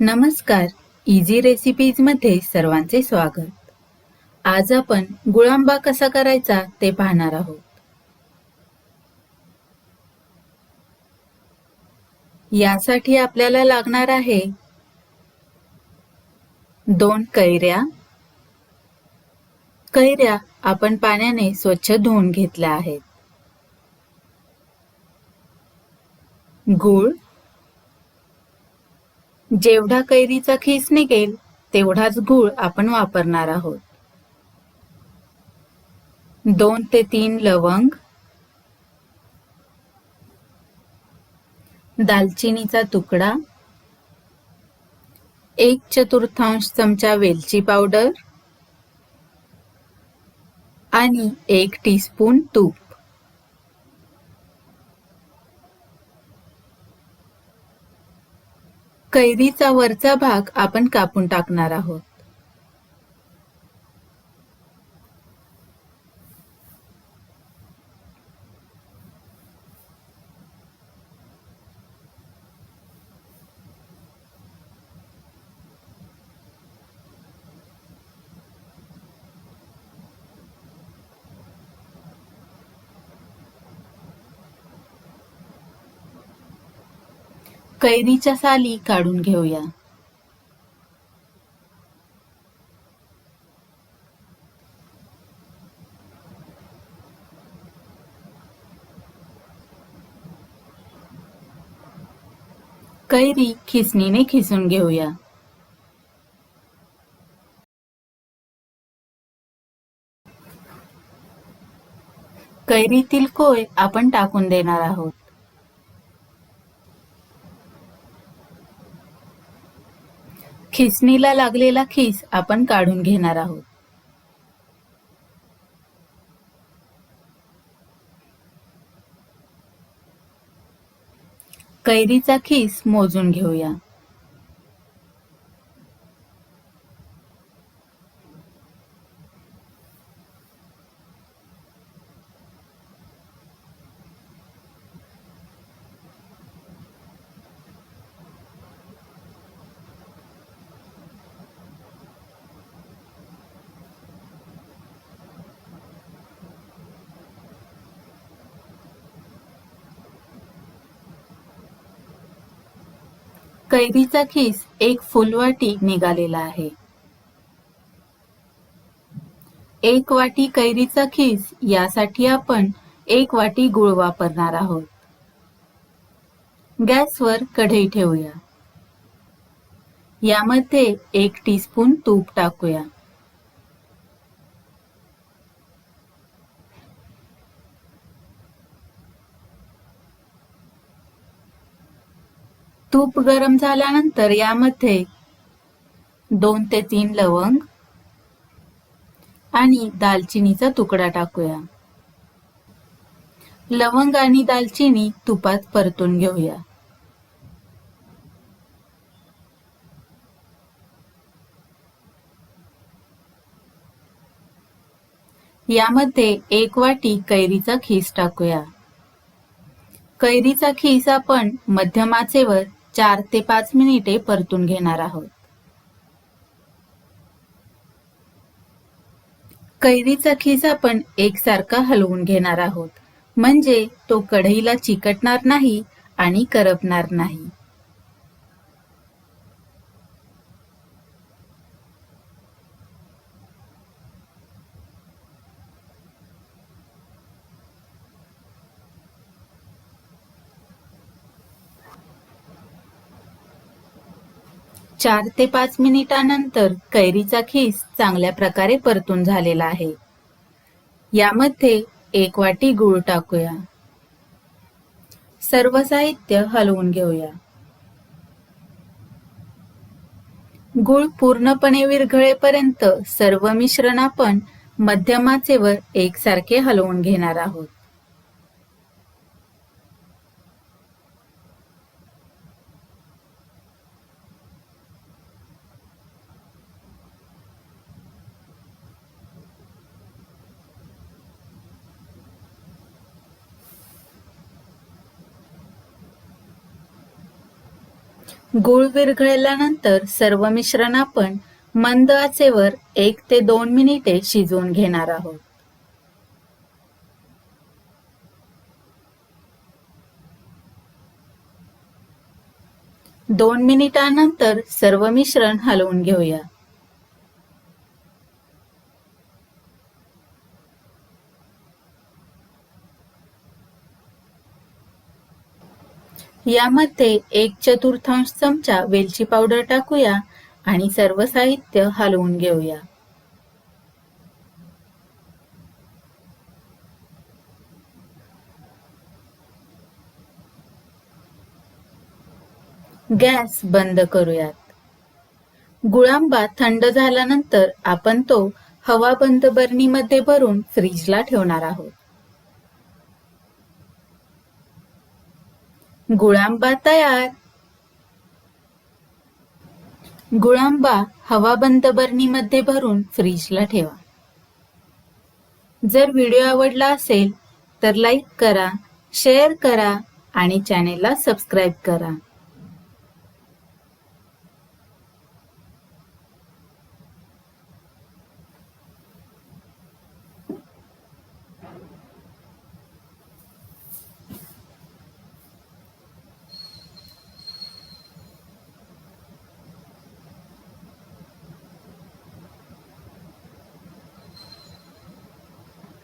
नमस्कार. इझी रेसिपीजमध्ये सर्वांचे स्वागत. आज आपण गुळांबा कसा करायचा ते पाहणार आहोत. यासाठी आपल्याला लागणार आहे दोन कैऱ्या. कैऱ्या आपण पाण्याने स्वच्छ धुवून घेतल्या आहेत. गूळ जेवढा कैरीचा खीस निघेल तेवढाच गूळ आपण वापरणार आहोत. दोन ते तीन लवंग दालचिनीचा तुकडा एक चतुर्थांश चमचा वेलची पावडर आणि एक टीस्पून तूप. कैरीचा वरचा भाग आपण कापून टाकणार आहोत. कैरीच्या साली काढून घेऊया. कैरी खिसणीने खिसून घेऊया. कैरीतील कोय आपण टाकून देणार आहोत. खिसणीला लागलेला खीस आपण काढून घेणार आहोत. कैरीचा खीस मोजून घेऊया. कैरीचा खीस एक फुलवाटी निघालेला आहे. एक वाटी कैरीचा खीस यासाठी आपण एक वाटी गुळ वापरणार आहोत. गॅसवर कढई ठेवूया. यामध्ये एक टीस्पून तूप टाकूया. तूप गरम झाल्यानंतर यामध्ये दोन ते तीन लवंग आणि दालचिनीचा तुकडा टाकूया. लवंग आणि दालचिनी तुपात परतून घेऊया. यामध्ये एक वाटी कैरीचा खीस टाकूया. कैरीचा खीस आपण मध्यमाचेवर चार ते पाच मिनिटे परतून घेणार आहोत. कैरीचा खीस आपण एकसारखा हलवून घेणार आहोत. म्हणजे तो कढईला चिकटणार नाही आणि करपणार नाही. चार ते पाच मिनिटानंतर कैरीचा खीस चांगल्या प्रकारे परतून झालेला आहे. यामध्ये एक वाटी गूळ टाकूया. सर्व साहित्य हलवून घेऊया. गूळ पूर्णपणे विरघळेपर्यंत सर्व मिश्रण आपण मध्यमाचेवर एकसारखे हलवून घेणार आहोत. गूळ विरघळल्यानंतर सर्व मिश्रण आपण मंद आचेवर एक ते दोन मिनिटे शिजवून घेणार आहोत. दोन मिनिटानंतर सर्व मिश्रण हलवून घेऊया. यामध्ये एक चतुर्थांश चमचा वेलची पावडर टाकूया आणि सर्व साहित्य हलवून घेऊया. गॅस बंद करूयात. गुळांबा थंड झाल्यानंतर आपण तो हवा बंद बरणीमध्ये भरून फ्रीजला ठेवणार आहोत. गुळांबा तयार. गुळांबा हवाबंद बरणीमध्ये भरून फ्रीजला ठेवा. जर व्हिडिओ आवडला असेल तर लाईक करा शेअर करा आणि चॅनेलला सबस्क्राईब करा.